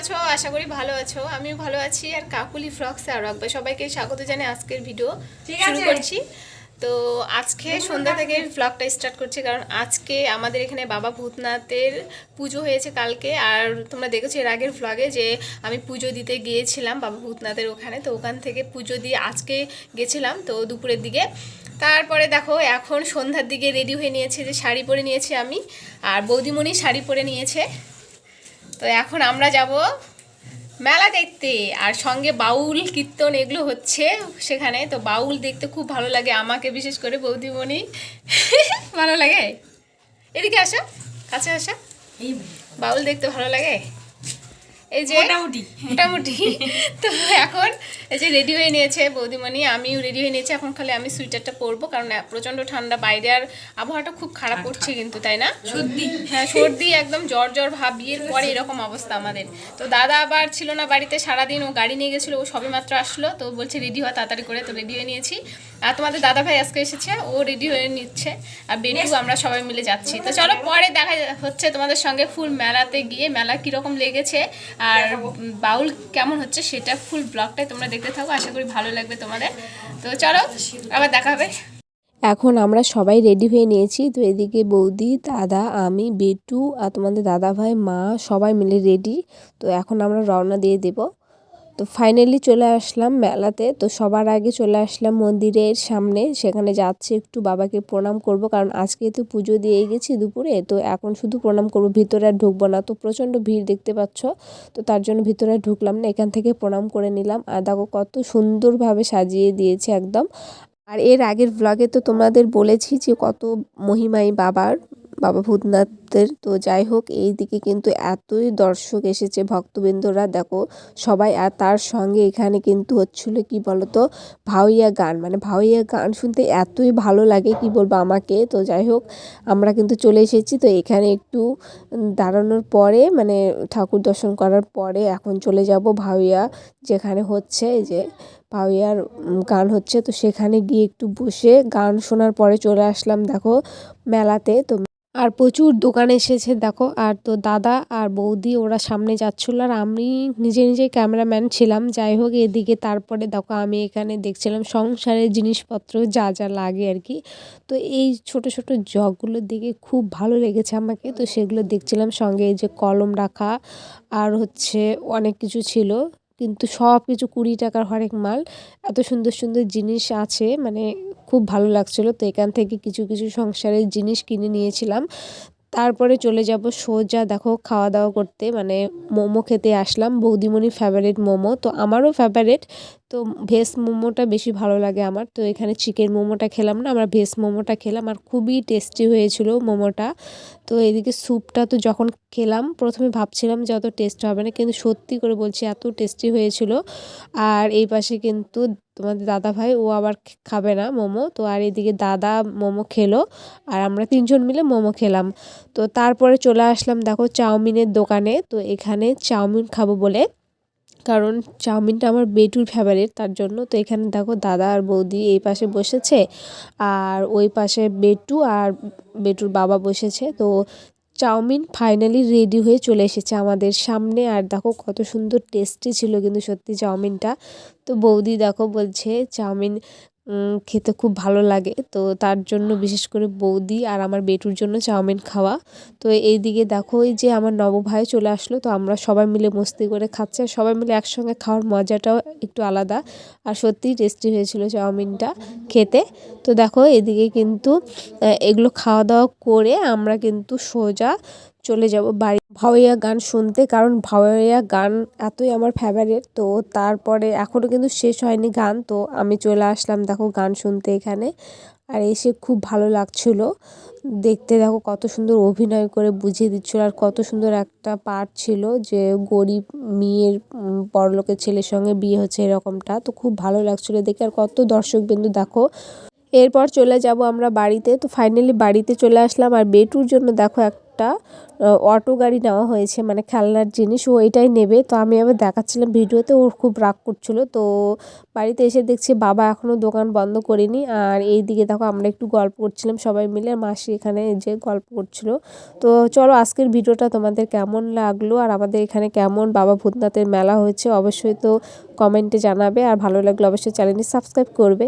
আছো? আশা আমিও ভালো আছি। আর কাকুলি ফ্রক্স আর রাখবে সবাইকে স্বাগত জানাই আজকের ভিডিও শুরু আছে। করছি। তো আজকে সন্ধ্যা থেকে ব্লগটা স্টার্ট করছি কারণ আজকে আমাদের এখানে বাবা ভূতনাথের পুজো হয়েছে কালকে। আর তোমরা দেখেছ এর আগের ভ্লগে যে আমি পুজো দিতে গিয়েছিলাম বাবা ভূতনাথের ওখানে। তো ওখান থেকে পুজো দিয়ে আজকে গেছিলাম তো দুপুরের দিকে। তারপরে দেখো এখন সন্ধ্যার দিকে রেডি হয়ে নিয়েছে যে শাড়ি পরে নিয়েছি আমি। আর বৌদিমণি শাড়ি পরে নিয়েছে। তো এখন আমরা যাব মেলা দেখতে। আর সঙ্গে বাউল কীর্তন এগুলো হচ্ছে সেখানে। তো বাউল দেখতে খুব ভালো লাগে আমাকে বিশেষ করে বৌদিমণি। ভালো লাগে? এদিকে আসো কাছে আসো। বাউল দেখতে ভালো লাগে? এই যে মোটামুটি। মোটামুটি। তো এখন এই যে রেডি হয়ে নিয়েছে বৌদিমণি আমিও রেডি হয়ে নিয়েছি। এখন খালি আমি সুইটারটা পরবো কারণ প্রচণ্ড ঠান্ডা। বাইরে আর আবহাওয়াটা খুব খারাপ করছে কিন্তু তাই না? সর্দি। হ্যাঁ সর্দি একদম জ্বর জ্বর ভাব বিয়ের পরে এরকম অবস্থা আমাদের। তো দাদা আবার ছিল না বাড়িতে সারাদিন ও গাড়ি নিয়ে গেছিল ও সবে মাত্র আসলো। তো বলছে রেডি হওয়া তাড়াতাড়ি করে। তো রেডি হয়ে নিয়েছি। আর তোমাদের দাদা ভাই আজকে এসেছে ও রেডি হয়ে নিচ্ছে। আর বেটু আমরা সবাই মিলে যাচ্ছি। তো চলো পরে দেখা হচ্ছে তোমাদের সঙ্গে ফুল মেলাতে গিয়ে মেলা কীরকম লেগেছে। আর বাউল কেমন হচ্ছে সেটা ফুল ব্লগটাই তোমরা দেখতে থাকো, আশা করি ভালো লাগবে তোমাদের। তো চলো, আবার দেখা হবে। এখন আমরা সবাই রেডি হয়ে নিয়েছি। তো এদিকে বৌদি, দাদা, আমি, বেটু আর তোমাদের দাদা ভাই মা সবাই মিলে রেডি তো এখন আমরা রওনা দিয়ে দেব। তো ফাইনালি চলে আসলাম মেলাতে। তো সবার আগে চলে আসলাম মন্দিরের সামনে। সেখানে যাচ্ছি, একটু বাবাকে প্রণাম করব। কারণ আজকে তো পুজো দিয়ে গেছি দুপুরে, তো এখন শুধু প্রণাম করব। ভিতরে আর ঢুকবো না। তো প্রচণ্ড ভিড় দেখতে পাচ্ছ। তো তার জন্য ভিতরে ঢুকলাম না। এখান থেকে প্রণাম করে নিলাম। আর দেখো কত সুন্দরভাবে সাজিয়ে দিয়েছে একদম। আর এর আগের ব্লগে তো তোমাদের বলেছি যে কত মহিমাই বাবার। বাবা ভূতনাথের তো যাই হোক, এই দিকে কিন্তু এতই দর্শক এসেছে, ভক্তবৃন্দরা। দেখো, সবাই আর তার সঙ্গে এখানে কিন্তু হচ্ছিল, কি বলতো, ভাওইয়া গান। মানে ভাওইয়া গান শুনতে এতই ভালো লাগে, কি বলব আমাকে। তো যাই হোক, আমরা কিন্তু চলে এসেছি। তো এখানে একটু দাঁড়ানোর পরে মানে ঠাকুর দর্শন করার পরে এখন চলে যাব ভাওইয়া, যেখানে হচ্ছে যে ভাওয়ার গান হচ্ছে। তো সেখানে গিয়ে একটু বসে গান শোনার পরে চলে আসলাম, দেখো, মেলাতে। তো আর প্রচুর দোকান এসেছে, দেখো। আর তো দাদা আর বৌদি, ওরা সামনে যাচ্ছিল আর আমি নিজে নিজে ক্যামেরাম্যান ছিলাম। যাই হোক, এদিকে তারপরে দেখো, আমি এখানে দেখছিলাম সংসারের জিনিসপত্র যা যা লাগে আর কি। তো এই ছোট ছোট জগগুলো দেখে খুব ভালো লেগেছে আমাকে। তো সেগুলো দেখছিলাম সঙ্গে এই যে কলম রাখা আর হচ্ছে অনেক কিছু ছিল। কিন্তু সব কিছু কুড়ি টাকার হরেক মাল। এত সুন্দর সুন্দর জিনিস আছে মানে খুব ভালো লাগছিল। তো এখান থেকে কিছু কিছু সংসারের জিনিস কিনে নিয়েছিলাম। তারপরে চলে যাব সোজা, দেখো খাওয়া দাওয়া করতে। মানে মোমো খেতে আসলাম। বৌদিমণি ফেভারিট মোমো। তো আমারও ফেভারিট তো ভেজ মোমোটা বেশি ভালো লাগে আমার। তো এখানে চিকেন মোমোটা খেলাম না, আমরা ভেজ মোমোটা খেলাম আর খুবই টেস্টি হয়েছিল মোমোটা। তো এদিকে স্যুপটা তো যখন খেলাম, প্রথমে ভাবছিলাম যে অত টেস্ট হবে না, কিন্তু সত্যি করে বলছি এত টেস্টি হয়েছিল। আর এই পাশে কিন্তু তোমাদের দাদা ভাই ও আবার খাবে না মোমো। তো আর এদিকে দাদা মোমো খেলো আর আমরা তিনজন মিলে মোমো খেলাম। তো তারপরে চলে আসলাম দেখো চাউমিনের দোকানে। তো এখানে চাউমিন খাব বলে কারণ চাউমিনটা আমার বেটুর ফেভারিট তার জন্য তো এখানে দেখো দাদা আর বৌদি এই পাশে বসেছে আর ওই পাশে বেটু আর বেটুর বাবা বসেছে। তো চাউমিন ফাইনালি রেডি হয়ে চলে এসেছে আমাদের সামনে আর দেখো কত সুন্দর টেস্টি ছিল কিন্তু সত্যি চাউমিনটা। তো বৌদি দেখো বলছে চাউমিন উম, খেতে খুব ভালো লাগে। তো তার জন্য বিশেষ করে বৌদি আর আমার বেটুর জন্য চাউমিন খাওয়া। তো এইদিকে দেখো ওই যে আমার নব ভাই চলে আসলো, তো আমরা সবাই মিলে মস্তি করে খাচ্ছি। আর সবাই মিলে একসঙ্গে খাওয়ার মজাটাও একটু আলাদা। আর সত্যিই টেস্টি হয়েছিল চাউমিনটা খেতে। তো দেখো, এদিকে কিন্তু এগুলো খাওয়া দাওয়া করে আমরা কিন্তু সোজা চলে যাব। বাড়ি ভাওয়াইয়া গান শুনতে, কারণ ভাওয়াইয়া গান এতই আমার ফেভারিট তো তারপরে এখনও কিন্তু শেষ হয়নি গান, তো আমি চলে আসলাম দেখো গান শুনতে এখানে। আর এসে খুব ভালো লাগছিল। দেখতে দেখো কত সুন্দর অভিনয় করে বুঝিয়ে দিচ্ছিল, আর কত সুন্দর একটা পার্ট ছিল যে গরিব মেয়ের বড়লোকের ছেলের সঙ্গে বিয়ে হচ্ছে এরকমটা, তো খুব ভালো লাগছিল দেখে আর কত দর্শক বিন্দু দেখো। এরপর চলে যাব আমরা বাড়িতে, তো ফাইনালি বাড়িতে চলে আসলাম। আর বেটুর জন্য দেখো একটা একটা অটো গাড়ি নেওয়া হয়েছে মানে খেলনার জিনিস, ও এটাই নেবে। তো আমি আবার দেখাচ্ছিলাম ভিডিওতে, ওর খুব রাগ করছিল। তো বাড়িতে এসে দেখছি বাবা এখনও দোকান বন্ধ করেনি। আর এই দিকে দেখো আমরা একটু গল্প করছিলাম সবাই মিলে মাসি এখানে যে গল্প করছিল। তো চলো আজকের ভিডিওটা তোমাদের কেমন লাগল, আর আমাদের এখানে কেমন বাবা ভূতনাথের মেলা হয়েছে অবশ্যই তো কমেন্টে জানাবে। আর ভালো লাগলে অবশ্যই চ্যানেলটি সাবস্ক্রাইব করবে।